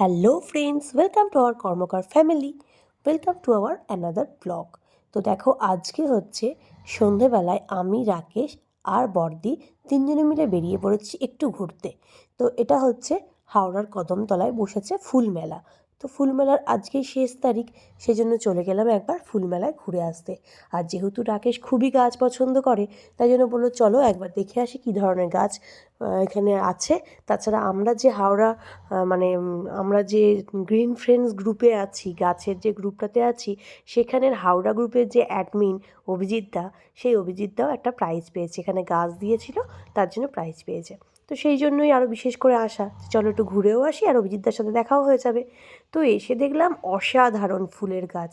Hello friends welcome to our Karmakar family welcome to our another blog তো দেখো, আজকে হচ্ছে সন্ধেবেলায় আমি, রাকেশ আর বর্দি তিনজনে মিলে বেরিয়ে পড়েছি একটু ঘুরতে। তো এটা হচ্ছে হাওড়ার কদমতলায় বসেছে ফুল মেলা। তো ফুল মেলার আজকেই শেষ তারিখ, সেজন্য চলে গেলাম একবার ফুল মেলায় ঘুরে আসতে। আর যেহেতু রাকেশ খুবই গাছ পছন্দ করে, তাই জন্য বলল, চলো একবার দেখে আসি কী ধরনের গাছ এখানে আছে। তাছাড়া আমরা যে হাওড়া মানে আমরা যে গ্রিন ফ্রেন্ডস গ্রুপে আছি, গাছের যে গ্রুপটাতে আছি, সেখানের হাওড়া গ্রুপের যে অ্যাডমিন অভিজিৎ দা, সেই অভিজিৎ দাও একটা প্রাইজ পেয়েছে। এখানে গাছ দিয়েছিল, তার জন্য প্রাইজ পেয়েছে। তো সেই জন্যই আরও বিশেষ করে আসা চলো একটু ঘুরেও আসি, আর অভিজিৎদার সাথে দেখাও হয়ে যাবে। তো এসে দেখলাম অসাধারণ ফুলের গাছ।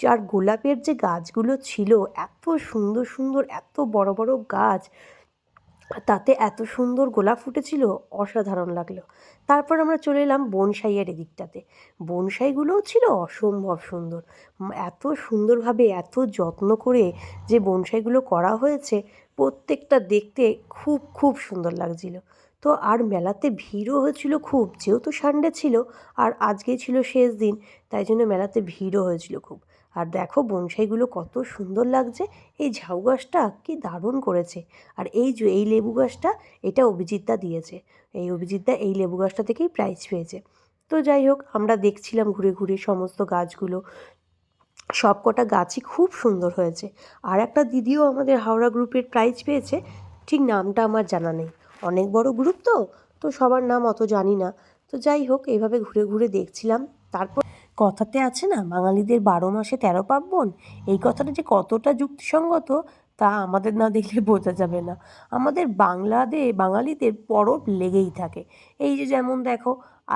যার গোলাপের যে গাছগুলো ছিল, এত সুন্দর সুন্দর, এত বড় বড় গাছ, তাতে এত সুন্দর গোলাপ ফুটেছিল, অসাধারণ লাগল। তারপর আমরা চলে এলাম বনসাইয়ের এদিকটাতে। বনসাইগুলোও ছিল অসম্ভব সুন্দর। এত সুন্দরভাবে, এত যত্ন করে যে বনসাইগুলো করা হয়েছে, প্রত্যেকটা দেখতে খুব খুব সুন্দর লাগছিল। তো আর মেলাতে ভিড়ও হয়েছিল খুব, যেহেতু সানডে ছিল আর আজকেই ছিল শেষ দিন, তাই জন্য মেলাতে ভিড়ও হয়েছিল খুব। আর দেখো বনসাইগুলো কত সুন্দর লাগছে, এই ঝাউ গাছটা কি দারুণ করেছে। আর এই যে, এই লেবু গাছটা, এটা অভিজিৎদা দিয়েছে। এই অভিজিৎদা এই লেবু গাছটা থেকেই প্রাইজ পেয়েছে। তো যাই হোক, আমরা দেখছিলাম ঘুরে ঘুরে সমস্ত গাছগুলো। সব কটা গাছই খুব সুন্দর হয়েছে। আর একটা দিদিও আমাদের হাওড়া গ্রুপের প্রাইজ পেয়েছে, ঠিক নামটা আমার জানা নেই। অনেক বড় গ্রুপ তো তো সবার নাম অত জানি না। তো যাই হোক এইভাবে ঘুরে ঘুরে দেখছিলাম। তারপর কথাতে আছে না, বাঙালিদের বারো মাসে তেরো পার্বণ? এই কথাটা যে কতটা যুক্তিসঙ্গত, তা আমাদের না দেখলে বোঝা যাবে না। আমাদের বাংলাদেশ বাঙালিদের পরব লেগেই থাকে। এই যে যেমন দেখো,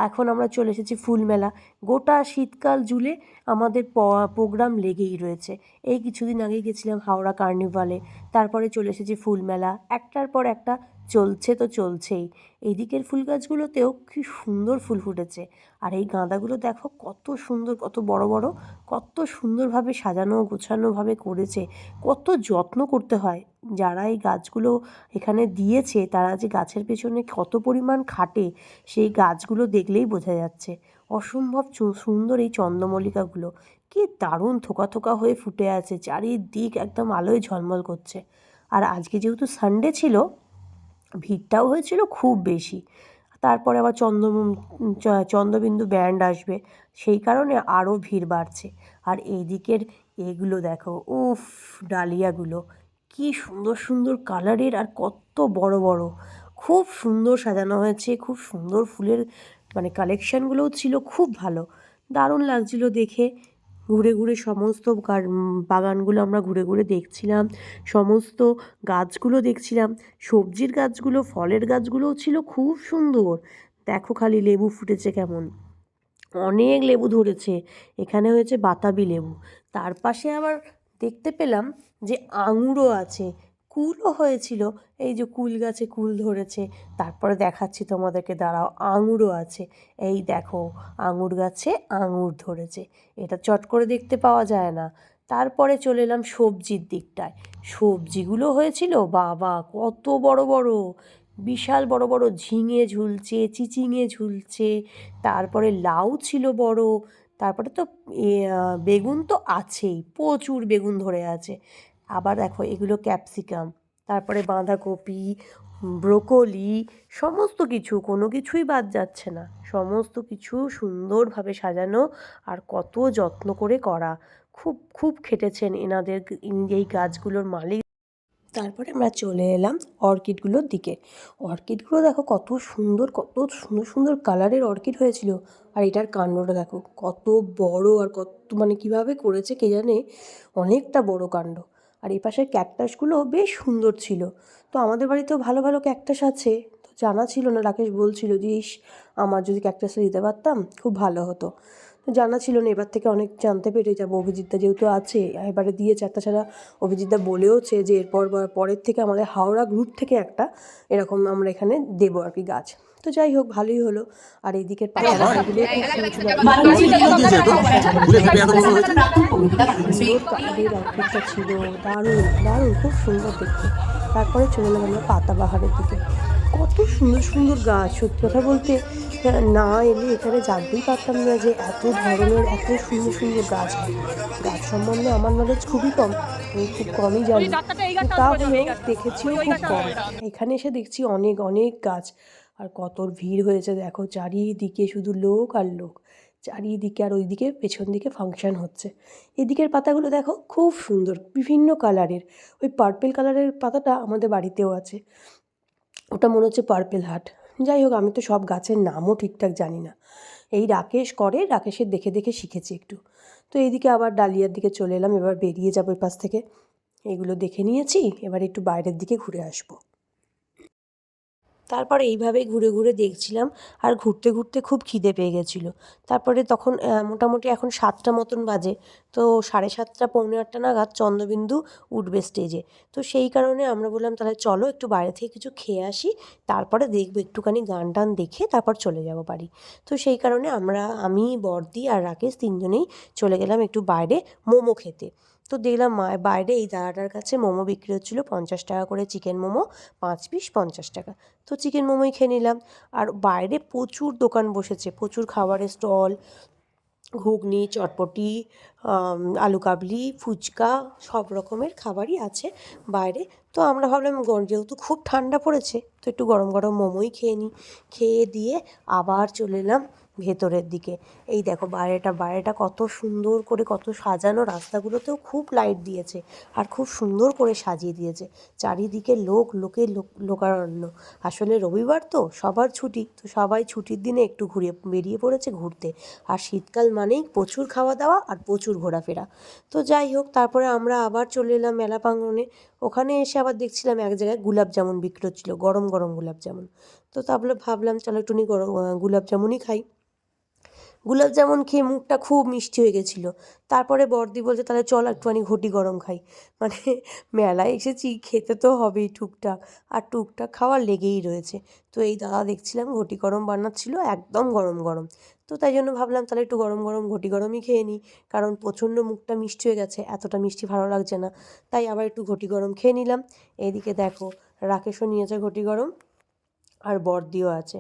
এখন আমরা চলে এসেছি ফুল মেলা। গোটা শীতকাল জুড়ে আমাদের প্রোগ্রাম লেগেই রয়েছে। এই কিছুদিন আগেই গেছিলাম হাওড়া কার্নিভালে। তারপরে চলে এসেছি ফুল মেলা। একটার পর একটা চলছে তো চলছেই। এদিকের ফুল গাছগুলোতেও কি সুন্দর ফুল ফুটেছে। আর এই গাঁদাগুলো দেখো কত সুন্দর, কত বড় বড়, কত সুন্দরভাবে সাজানো, গোছানোভাবে করেছে। কত যত্ন করতে হয়। যারা এই গাছগুলো এখানে দিয়েছে, তারা যে গাছের পেছনে কত পরিমাণ খাটে, সেই গাছগুলো দেখলেই বোঝা যাচ্ছে। অসম্ভব সুন্দর এই চন্দ্রমল্লিকাগুলো। কি দারুণ থোকা থোকা হয়ে ফুটে আছে। চারিদিক একদম আলোয় ঝলমল করছে। আর আজকে যেহেতু সানডে ছিল ভিড়টাও হয়েছিল খুব বেশি। তারপরে আবার চন্দ্র চন্দ্রবিন্দু ব্যান্ড আসবে, সেই কারণে আরও ভিড় বাড়ছে। আর এইদিকের এগুলো দেখো, উফ, ডালিয়াগুলো, কি সুন্দর সুন্দর কালারের আর কত বড় বড়। খুব সুন্দর সাজানো হয়েছে, খুব সুন্দর ফুলের মানে কালেকশানগুলোও ছিল, খুব ভালো। দারুণ লাগছিল দেখে। ঘুরে ঘুরে সমস্ত বাগানগুলো আমরা ঘুরে ঘুরে দেখছিলাম, সমস্ত গাছগুলো দেখছিলাম, সবজির গাছগুলো, ফলের গাছগুলোও ছিল খুব সুন্দর। দেখো খালি লেবু ফুটেছে কেমন। অনেক লেবু ধরেছে, এখানে হয়েছে বাতাবি লেবু। তার পাশে আবার দেখতে পেলাম যে আঙুরও আছে কুলও হয়েছিল। এই যে কুল গাছে কুল ধরেছে। তারপরে দেখাচ্ছি তোমাদেরকে, দাঁড়াও, আঙুরও আছে। এই দেখো, আঙুর গাছে আঙুর ধরেছে। এটা চট করে দেখতে পাওয়া যায় না। তারপরে চলে এলাম সবজির দিকটায়। সবজিগুলো হয়েছিল, বাবা, কত বড় বড়! বিশাল বড় বড় ঝিঙে ঝুলছে, চিচিঙে ঝুলছে। তারপরে লাউ ছিল বড়। তারপরে তো বেগুন তো আছেই, প্রচুর বেগুন ধরে আছে। আবার দেখো এগুলো ক্যাপসিকাম, তারপরে বাঁধাকপি, ব্রোকলি, সমস্ত কিছু, কোনো কিছুই বাদ যাচ্ছে না। সমস্ত কিছু সুন্দরভাবে সাজানো আর কত যত্ন করে করা। খুব খুব খেটেছেন এনাদের এই গাছগুলোর মালিক। তারপরে আমরা চলে এলাম অর্কিডগুলোর দিকে। অর্কিডগুলো দেখো কত সুন্দর কত সুন্দর সুন্দর কালারের অর্কিড হয়েছিল। আর এটার কাণ্ডটা দেখো, কত বড় আর কত মানে কীভাবে করেছে কে জানে? অনেকটা বড় কাণ্ড। আর এই পাশের ক্যাকটাসগুলো বেশ সুন্দর ছিল। তো আমাদের বাড়িতেও ভালো ভালো ক্যাকটাস আছে। তো জানা ছিল না, রাকেশ বলছিল যে, ইস, আমার যদি ক্যাকটাসটা দিতে পারতাম, খুব ভালো হতো। তো জানা ছিল না এবার থেকে অনেক জানতে পেরে যাব। অভিজিৎদা যেহেতু আছে এবারে দিয়েছে আর তাছাড়া অভিজিৎদা বলেওছে যে এরপর পরের থেকে আমাদের হাওড়া গ্রুপ থেকে একটা এরকম আমরা এখানে দেবো আর কি গাছ। তো যাই হোক ভালোই হলো। আর এইদিকের পাতা ছিল দারুণ দারুণ খুব সুন্দর দেখতে। তারপরে চলে এলাম আমরা পাতাবাহারের দিকে। কত সুন্দর সুন্দর গাছ সত্যি কথা বলতে না এলে এখানে জানতেই পারতাম না যে এত ধরনের এত সুন্দর সুন্দর গাছ। হয় গাছ সম্বন্ধে আমার নলেজ খুবই কম আমি খুব কমই জানি। তা হলেও দেখেছিও খুব কম। এখানে এসে দেখছি অনেক অনেক গাছ। আর কত ভিড় হয়েছে দেখো চারিদিকে শুধু লোক আর লোক। চারিদিকে আর ওইদিকে পেছন দিকে ফাংশন হচ্ছে। এদিকের পাতাগুলো দেখো খুব সুন্দর বিভিন্ন কালারের ওই পার্পেল কালারের পাতাটা আমাদের বাড়িতেও আছে। ওটা মনে হচ্ছে পার্পেল হাট যাই হোক, আমি তো সব গাছের নামও ঠিকঠাক জানি না। এই রাকেশ করে, রাকেশের দেখে দেখে শিখেছি একটু। তো এইদিকে আবার ডালিয়ার দিকে চলে এলাম, এবার বেরিয়ে যাব এর পাশ থেকে। এগুলো দেখে নিয়েছি, এবার একটু বাইরের দিকে ঘুরে আসব। তারপর এইভাবেই ঘুরে ঘুরে দেখছিলাম আর ঘুরতে ঘুরতে খুব খিদে পেয়ে গেছিল। তারপরে তখন মোটামুটি এখন সাতটা মতন বাজে। তো সাড়ে সাতটা, পৌনে আটটা নাগাদ চন্দ্রবিন্দু উঠবে স্টেজে তো সেই কারণে আমরা বললাম, তাহলে চলো একটু বাইরে থেকে কিছু খেয়ে আসি, তারপরে দেখব একটুখানি গান টান দেখে তারপর চলে যাব বাড়ি। তো সেই কারণে আমরা, আমি, বর্দি আর রাকেশ তিনজনেই চলে গেলাম একটু বাইরে মোমো খেতে। তো দেখলাম বাইরে এই দাদাটার কাছে মোমো বিক্রি হচ্ছিল পঞ্চাশ টাকা করে চিকেন মোমো, পাঁচ পিস পঞ্চাশ টাকা। তো চিকেন মোমোই খেয়ে নিলাম। আর বাইরে প্রচুর দোকান বসেছে, প্রচুর খাবারের স্টল, ঘুগনি, চটপটি আলু কাবলি, ফুচকা, সব রকমের খাবারই আছে বাইরে। তো আমরা ভাবলাম যেহেতু খুব ঠান্ডা পড়েছে, তো একটু গরম গরম মোমোই খেয়ে নিই খেয়ে দিয়ে আবার চলে এলাম ভেতরের দিকে। এই দেখো বাইরেটা বাইরেটা কত সুন্দর করে কত সাজানো রাস্তাগুলোতেও খুব লাইট দিয়েছে আর খুব সুন্দর করে সাজিয়ে দিয়েছে। চারিদিকে লোক, লোকে লোক, লোকারণ্য। আসলে রবিবার তো সবার ছুটি, তো সবাই ছুটির দিনে একটু ঘুরে বেরিয়ে পড়েছে ঘুরতে। আর শীতকাল মানেই প্রচুর খাওয়া দাওয়া আর প্রচুর ঘোরাফেরা। তো যাই হোক, তারপরে আমরা আবার চলে এলাম মেলা প্রাঙ্গণে। ওখানে এসে আবার দেখছিলাম এক জায়গায় গুলাব জামুন বিক্রি হচ্ছিল, গরম গরম গুলাব জামুন। তো তারপরে ভাবলাম, চলো একটুনি গরম গুলাব জামুনই খাই। গুলাব জামুন খেয়ে মুখটা খুব মিষ্টি হয়ে গেছিল। তারপরে বর্দি বলছে, তাহলে চল একটুখানি ঘটি গরম খাই। মানে মেলায় এসেছি, খেতে তো হবেই টুকটাক। আর টুকটাক খাওয়া লেগেই রয়েছে। তো এই দাদা দেখছিলাম ঘটি গরম বানাচ্ছিল, একদম গরম গরম। তো তাই জন্য ভাবলাম, তাহলে একটু গরম গরম ঘটি গরমই খেয়ে নিই। কারণ প্রচণ্ড মুখটা মিষ্টি হয়ে গেছে, এতটা মিষ্টি ভালো লাগছে না। তাই আবার একটু ঘটি গরম খেয়ে নিলাম। এইদিকে দেখো, রাকেশও নিয়েছে ঘটি গরম। আর বর্দিও আছে।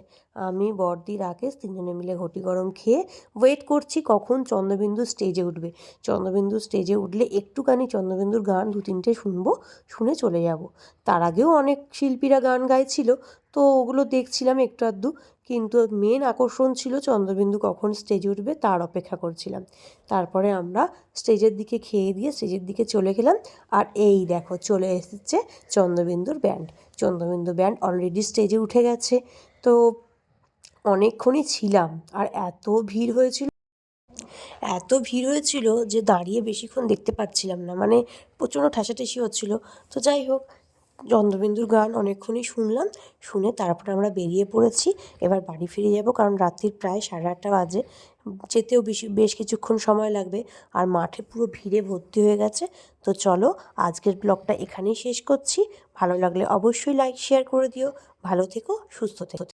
আমি বর্দি রাকেশ, তিনজনে মিলে ঘটি গরম খেয়ে ওয়েট করছি কখন চন্দ্রবিন্দু স্টেজে উঠবে। চন্দ্রবিন্দু স্টেজে উঠলে একটুখানি চন্দ্রবিন্দুর গান দু তিনটে শুনব, শুনে চলে যাব। তার আগেও অনেক শিল্পীরা গান গাইছিল, তো ওগুলো দেখছিলাম একটু আধটু, কিন্তু মেন আকর্ষণ ছিল চন্দ্রবিন্দু কখন স্টেজে উঠবে তার অপেক্ষা করছিলাম। তারপরে আমরা স্টেজের দিকে খেয়ে দিয়ে স্টেজের দিকে চলে গেলাম, আর এই দেখো চলে এসেছে চন্দ্রবিন্দুর ব্যান্ড চন্দ্রবিন্দু ব্যান্ড অলরেডি স্টেজে উঠে গেছে। তো অনেকক্ষণই ছিলাম আর এত ভিড় হয়েছিল, এত ভিড় হয়েছিল যে দাঁড়িয়ে বেশিক্ষণ দেখতে পাচ্ছিলাম না। মানে প্রচণ্ড ঠেসাঠেসি হচ্ছিল। তো যাই হোক চন্দ্রবিন্দুর গান অনেকক্ষণই শুনলাম, শুনে তারপরে আমরা বেরিয়ে পড়েছি। এবার বাড়ি ফিরে যাব, কারণ রাত্রির প্রায় সাড়ে আটটা বাজে। যেতেও বেশি, বেশ কিছুক্ষণ সময় লাগবে, আর মাঠে পুরো ভিড়ে ভর্তি হয়ে গেছে। তো চলো, আজকের ব্লগটা এখানেই শেষ করছি। ভালো লাগলে অবশ্যই লাইক শেয়ার করে দিও। ভালো থেকো, সুস্থ থেকো।